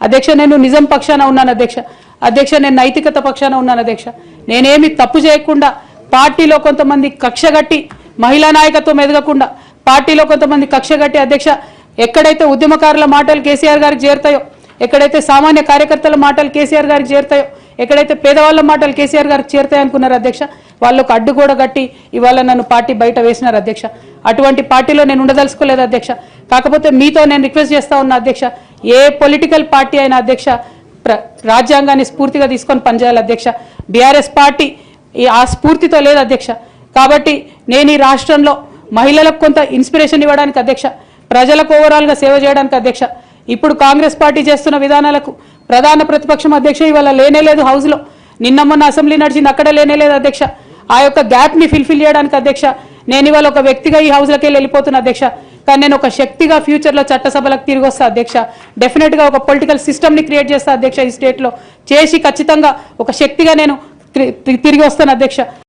అధ్యక్ష నేను నిజం పక్షాన ఉన్నాను అధ్యక్ష. అధ్యక్ష నేను నైతికత పక్షాన ఉన్నాను అధ్యక్ష. నేనేమి తప్పు చేయకుండా పార్టీలో కొంతమంది కక్షగట్టి మహిళా నాయకత్వం ఎదగకుండా పార్టీలో కొంతమంది కక్షగట్టి అధ్యక్ష ఎక్కడైతే ఉద్యమకారుల మాటలు కేసీఆర్ గారికి చేరుతాయో ఎక్కడైతే సామాన్య కార్యకర్తల మాటలు కేసీఆర్ గారికి చేరుతాయో ఎక్కడైతే పేదవాళ్ళ మాటలు కేసీఆర్ గారికి చేరుతాయి అనుకున్నారు అధ్యక్ష వాళ్ళకు అడ్డుగోడ కట్టి ఇవాళ నన్ను పార్టీ బయట వేసినారు అధ్యక్ష. అటువంటి పార్టీలో నేను ఉండదలుచుకోలేదు అధ్యక్ష. కాకపోతే మీతో నేను రిక్వెస్ట్ చేస్తా ఉన్నా అధ్యక్ష. ఏ పొలిటికల్ పార్టీ అయినా అధ్యక్ష ప్ర- రాజ్యాంగాన్ని స్ఫూర్తిగా తీసుకొని పనిచేయాలి అధ్యక్ష. బీఆర్ఎస్ పార్టీ ఈ ఆ స్ఫూర్తితో లేదు అధ్యక్ష. కాబట్టి నేను ఈ రాష్ట్రంలో మహిళలకు కొంత ఇన్స్పిరేషన్ ఇవ్వడానికి అధ్యక్ష. ప్రజలకు ఓవరాల్గా సేవ చేయడానికి అధ్యక్ష. ఇప్పుడు కాంగ్రెస్ పార్టీ చేస్తున్న విధానాలకు ప్రధాన ప్రతిపక్షం అధ్యక్ష ఇవాళ లేనే లేదు హౌస్లో. నిన్న మొన్న అసెంబ్లీ నడిచింది అక్కడ లేనే లేదు అధ్యక్ష. ఆ యొక్క గ్యాప్ని ఫిల్ఫిల్ చేయడానికి అధ్యక్ష. నేను ఇవాళ ఒక వ్యక్తిగా ఈ హౌస్లోకి వెళ్ళి వెళ్ళిపోతున్నా అధ్యక్ష. కానీ నేను ఒక శక్తిగా ఫ్యూచర్లో చట్టసభలకు తిరిగి వస్తా అధ్యక్ష. డెఫినెట్గా ఒక పొలిటికల్ సిస్టమ్ని క్రియేట్ చేస్తా అధ్యక్ష ఈ స్టేట్లో చేసి ఖచ్చితంగా ఒక శక్తిగా నేను తిరిగి వస్తాను అధ్యక్ష.